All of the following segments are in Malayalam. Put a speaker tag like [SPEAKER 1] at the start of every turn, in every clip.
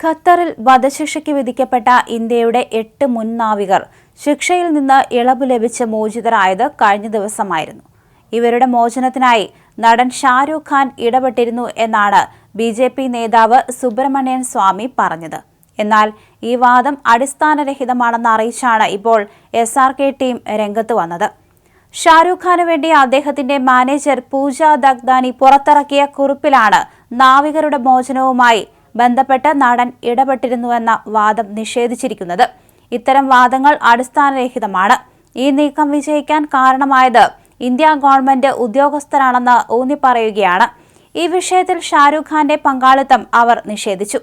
[SPEAKER 1] ഖത്തറിൽ വധശിക്ഷയ്ക്ക് വിധിക്കപ്പെട്ട ഇന്ത്യയുടെ എട്ട് മുൻ നാവികർ ശിക്ഷയിൽ നിന്ന് ഇളവ് ലഭിച്ച് മോചിതരായത് കഴിഞ്ഞ ദിവസമായിരുന്നു. ഇവരുടെ മോചനത്തിനായി നടൻ ഷാരൂഖ് ഖാൻ ഇടപെട്ടിരുന്നു എന്നാണ് ബി ജെ പി നേതാവ് സുബ്രഹ്മണ്യൻ സ്വാമി പറഞ്ഞത്. എന്നാൽ ഈ വാദം അടിസ്ഥാനരഹിതമാണെന്ന് അറിയിച്ചാണ് ഇപ്പോൾ എസ് ആർ കെ ടീം രംഗത്ത് വന്നത്. ഷാരൂഖ് ഖാന് വേണ്ടി അദ്ദേഹത്തിന്റെ മാനേജർ പൂജ ദഗ്ദാനി പുറത്തിറക്കിയ കുറിപ്പിലാണ് നാവികരുടെ മോചനവുമായി ബന്ധപ്പെട്ട് നടൻ ഇടപെട്ടിരുന്നുവെന്ന വാദം നിഷേധിച്ചിരിക്കുന്നത്. ഇത്തരം വാദങ്ങൾ അടിസ്ഥാനരഹിതമാണ്. ഈ നീക്കം വിജയിക്കാൻ കാരണമായത് ഇന്ത്യ ഗവൺമെന്റ് ഉദ്യോഗസ്ഥരാണെന്ന് ഊന്നിപ്പറയുകയാണ്. ഈ വിഷയത്തിൽ ഷാരൂഖ് ഖാന്റെ പങ്കാളിത്തം അവർ നിഷേധിച്ചു.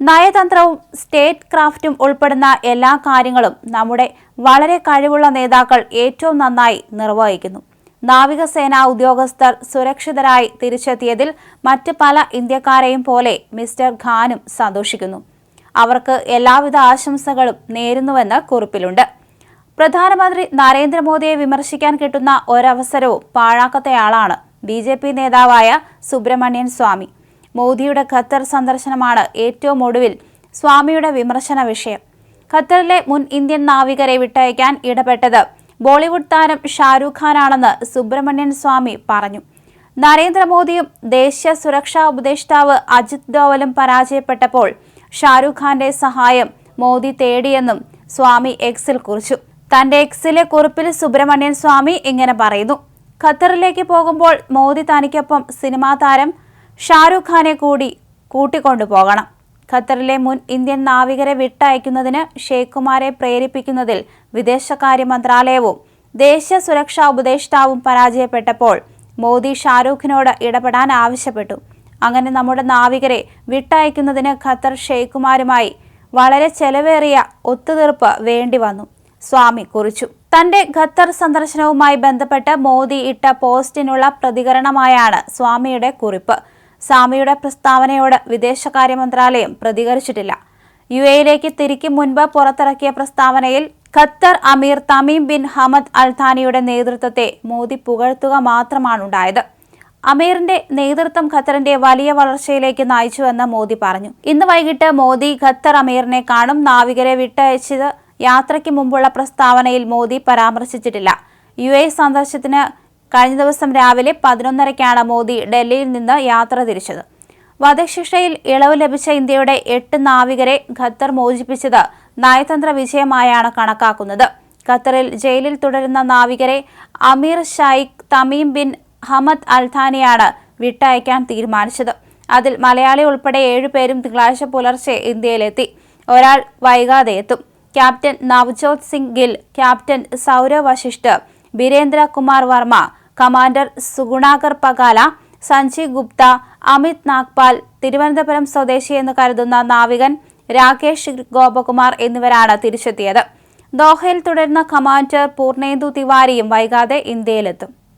[SPEAKER 1] നയതന്ത്രവും സ്റ്റേറ്റ് ക്രാഫ്റ്റും ഉൾപ്പെടുന്ന എല്ലാ കാര്യങ്ങളും നമ്മുടെ വളരെ കഴിവുള്ള നേതാക്കൾ ഏറ്റവും നന്നായി നിർവഹിക്കുന്നു. നാവികസേനാ ഉദ്യോഗസ്ഥർ സുരക്ഷിതരായി തിരിച്ചെത്തിയതിൽ മറ്റ് പല ഇന്ത്യക്കാരെയും പോലെ മിസ്റ്റർ ഖാനും സന്തോഷിക്കുന്നു. അവർക്ക് എല്ലാവിധ ആശംസകളും നേരുന്നുവെന്ന് കുറിപ്പിലുണ്ട്. പ്രധാനമന്ത്രി നരേന്ദ്രമോദിയെ വിമർശിക്കാൻ കിട്ടുന്ന ഒരവസരവും പാഴാക്കത്തയാളാണ് ബി ജെ പി നേതാവായ സുബ്രഹ്മണ്യൻ സ്വാമി. മോദിയുടെ ഖത്തർ സന്ദർശനമാണ് ഏറ്റവും ഒടുവിൽ സ്വാമിയുടെ വിമർശന വിഷയം. ഖത്തറിലെ മുൻ ഇന്ത്യൻ നാവികരെ വിട്ടയക്കാൻ ഇടപെട്ടത് ബോളിവുഡ് താരം ഷാരൂഖ് ഖാനാണെന്ന് സുബ്രഹ്മണ്യൻ സ്വാമി പറഞ്ഞു. നരേന്ദ്രമോദിയും ദേശീയ സുരക്ഷാ ഉപദേഷ്ടാവ് അജിത് ഡോവലും പരാജയപ്പെട്ടപ്പോൾ ഷാരൂഖ് ഖാന്റെ സഹായം മോദി തേടിയെന്നും സ്വാമി എക്സിൽ കുറിച്ചു. തന്റെ എക്സിലെ കുറിപ്പിൽ സുബ്രഹ്മണ്യൻ സ്വാമി ഇങ്ങനെ പറയുന്നു. ഖത്തറിലേക്ക് പോകുമ്പോൾ മോദി തനിക്കൊപ്പം സിനിമാ താരം ഷാരൂഖ് ഖാനെ കൂടി കൂട്ടിക്കൊണ്ടുപോകണം. ഖത്തറിലെ മുൻ ഇന്ത്യൻ നാവികരെ വിട്ടയക്കുന്നതിന് ഷെയ്ഖുമാരെ പ്രേരിപ്പിക്കുന്നതിൽ വിദേശകാര്യ മന്ത്രാലയവും ദേശീയ സുരക്ഷാ ഉപദേഷ്ടാവും പരാജയപ്പെട്ടപ്പോൾ മോദി ഷാരൂഖിനോട് ഇടപെടാൻ ആവശ്യപ്പെട്ടു. അങ്ങനെ നമ്മുടെ നാവികരെ വിട്ടയക്കുന്നതിന് ഖത്തർ ഷെയ്ഖുമാരുമായി വളരെ ചെലവേറിയ ഒത്തുതീർപ്പ് വേണ്ടി വന്നു. സ്വാമി കുറിച്ചു. തന്റെ ഖത്തർ സന്ദർശനവുമായി ബന്ധപ്പെട്ട് മോദി ഇട്ട പോസ്റ്റിനുള്ള പ്രതികരണമായാണ് സ്വാമിയുടെ കുറിപ്പ്. സ്വാമിയുടെ പ്രസ്താവനയോട് വിദേശകാര്യ മന്ത്രാലയം പ്രതികരിച്ചിട്ടില്ല. യു എയിലേക്ക് തിരിക്കും മുൻപ് പുറത്തിറക്കിയ പ്രസ്താവനയിൽ ഖത്തർ അമീർ തമീം ബിൻ ഹമദ് അൽ അൽഥാനിയുടെ നേതൃത്വത്തെ മോദി പുകഴ്ത്തുക മാത്രമാണുണ്ടായത് അമീറിന്റെ നേതൃത്വം ഖത്തറിന്റെ വലിയ വളർച്ചയിലേക്ക് നയിച്ചുവെന്ന് മോദി പറഞ്ഞു. ഇന്ന് വൈകിട്ട് മോദി ഖത്തർ അമീറിനെ കാണും നാവികരെ വിട്ടയച്ചത് യാത്രയ്ക്ക് മുമ്പുള്ള പ്രസ്താവനയിൽ മോദി പരാമർശിച്ചിട്ടില്ല. യു എ സന്ദർശനത്തിന് കഴിഞ്ഞ ദിവസം രാവിലെ പതിനൊന്നരയ്ക്കാണ് മോദി ഡൽഹിയിൽ നിന്ന് യാത്ര തിരിച്ചത്. വധശിക്ഷയിൽ ഇളവ് ലഭിച്ച ഇന്ത്യയുടെ എട്ട് നാവികരെ ഖത്തർ മോചിപ്പിച്ചത് നയതന്ത്ര വിജയമായാണ് കണക്കാക്കുന്നത്. ഖത്തറിൽ ജയിലിൽ തുടരുന്ന നാവികരെ അമീർ ഷൈഖ് തമീം ബിൻ ഹമദ് അൽഥാനിയാണ് വിട്ടയക്കാൻ തീരുമാനിച്ചത്. അതിൽ മലയാളി ഉൾപ്പെടെ ഏഴുപേരും തിങ്കളാഴ്ച പുലർച്ചെ ഇന്ത്യയിലെത്തി. ഒരാൾ വൈകാതെ എത്തും. Captain Navjot Singh Gill captain Saurabh Vashisht Birendra Kumar Verma commander Sugunakar Pakala Sanjeev Gupta Amit Nagpal Thiruvananthapuram സ്വദേശി എന്ന് കരുതുന്ന നാവികൻ രാകേഷ് ഗോപകുമാർ എന്നിവരാണ് തിരിച്ചെത്തിയത്. ദോഹയിൽ തുടരുന്ന കമാൻഡർ പൂർണേന്ദു തിവാരിയും വൈകാതെ ഇന്ത്യയിലെത്തും.